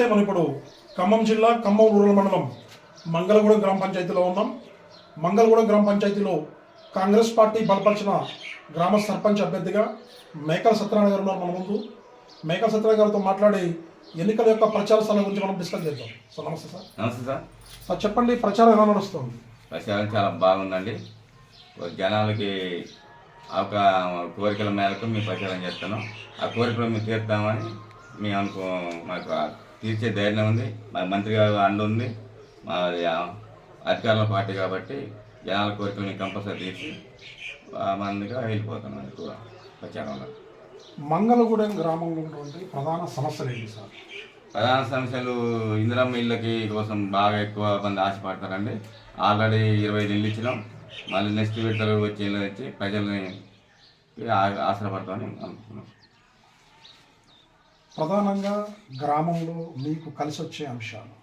నమస్తే మనం ఇప్పుడు ఖమ్మం జిల్లా ఖమ్మం రూరల్ మండలం మంగళగూడెం గ్రామ పంచాయతీలో ఉన్నాం. మంగళగూడెం గ్రామ పంచాయతీలో కాంగ్రెస్ పార్టీ బలపరిచిన గ్రామ సర్పంచ్ అభ్యర్థిగా మేకల సత్యనారాయణ గారు ఉన్నారు మన ముందు. మేకల సత్యనారాయణ గారితో మాట్లాడి ఎన్నికల యొక్క ప్రచార స్థలం గురించి మనం డిస్కస్ చేద్దాం. సార్ నమస్తే సార్. నమస్తే సార్. సార్ చెప్పండి ప్రచారం ఎలా నడుస్తుంది? ప్రచారం చాలా బాగుందండి. జనాలకి ఒక కోరికల మేరకు మేము ప్రచారం చేస్తాను ఆ కోరికలు మేము తీర్తామని మేము అనుకో మాకు తీర్చే ధైర్యం ఉంది మా మంత్రి గారు అండ ఉంది మాది ఆ అధికారుల పార్టీ కాబట్టి జనాల కోరికలు మేము కంపల్సరీ తీర్చి ఆ మందిగా వెళ్ళిపోతున్నాం ఎక్కువ ప్రచారంలో. మంగళగూడెం గ్రామంలో ఉన్నటువంటి ప్రధాన సమస్యలు ఏంటి సార్? ప్రధాన సమస్యలు ఇందిరమ్మ ఇళ్ళకి కోసం బాగా ఎక్కువ మంది ఆశపడతారండి. ఆల్రెడీ ఇరవై ఐదు ఇల్లు ఇచ్చినాం మళ్ళీ నెక్స్ట్ విడతలు వచ్చి ఇల్లు తెచ్చి ప్రజల్ని ఆశ్రపడతామని అనుకుంటున్నాం. ప్రధానంగా గ్రామంలో మీకు కలిసి వచ్చే అంశాలు.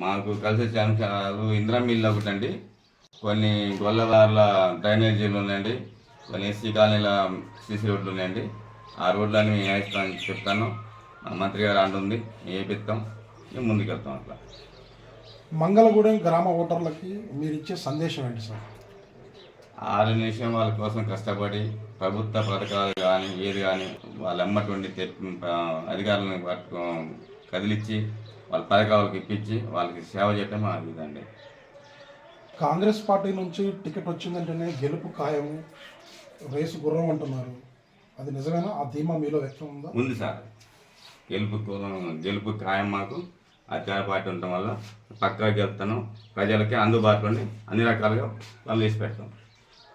మాకు కలిసి వచ్చే అంశాలు ఇందిరమ్మ ఇల్లు ఒకటండి. కొన్ని గొల్లదారుల డ్రైనేజీలు ఉన్నాయండి కొన్ని ఎస్సీ కాలనీల సీసీ రోడ్లు ఉన్నాయండి. ఆ రోడ్లన్నీ మేము వేస్తామని చెప్తాను. మంత్రి గారు అంటుంది. మేము వేపిస్తాం మేము ముందుకు వెళ్తాం అట్లా. మంగళగూడెం గ్రామ ఓటర్లకి మీరు ఇచ్చే సందేశం ఏంటి సార్? ఆరు నిమిషం వాళ్ళ కోసం కష్టపడి ప్రభుత్వ పథకాలు కానీ ఏది కానీ వాళ్ళ ఎమ్మటి ఉండి తెప్పి ఆ, అధికారులను కదిలిచ్చి వాళ్ళ పథకాలకు ఇప్పించి వాళ్ళకి సేవ చేయటం ఇదండి. కాంగ్రెస్ పార్టీ నుంచి టికెట్ వచ్చిందంటేనే గెలుపు ఖాయము రేసు గుర్రం అంటున్నారు. అది నిజమేనా? ఆ ధీమా మీలో వ్యక్తం ఉందా? ఉంది సార్. గెలుపు గెలుపు ఖాయం మాకు. అధికార పార్టీ ఉండటం వల్ల పక్కా గెలుపుతాను ప్రజలకి అందుబాటులోని అన్ని రకాలుగా వాళ్ళు వేసి పెడతాం.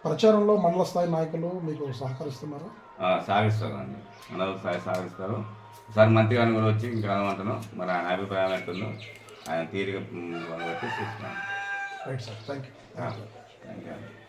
ప్రచారంలో మండల స్థాయి నాయకులు మీకు సహకరిస్తున్నారు? ఆ, సాగిస్తారండి అందరూ సా- సాగిస్తారు సార్ మంత్రి గారిని కూడా వచ్చి ఇంకా అంటున్నాం మరి ఆయన అభిప్రాయం ఎట్టుందో ఆయన తీరిక మ్, బట్టి చూస్తున్నాం. Right sir thank you thank you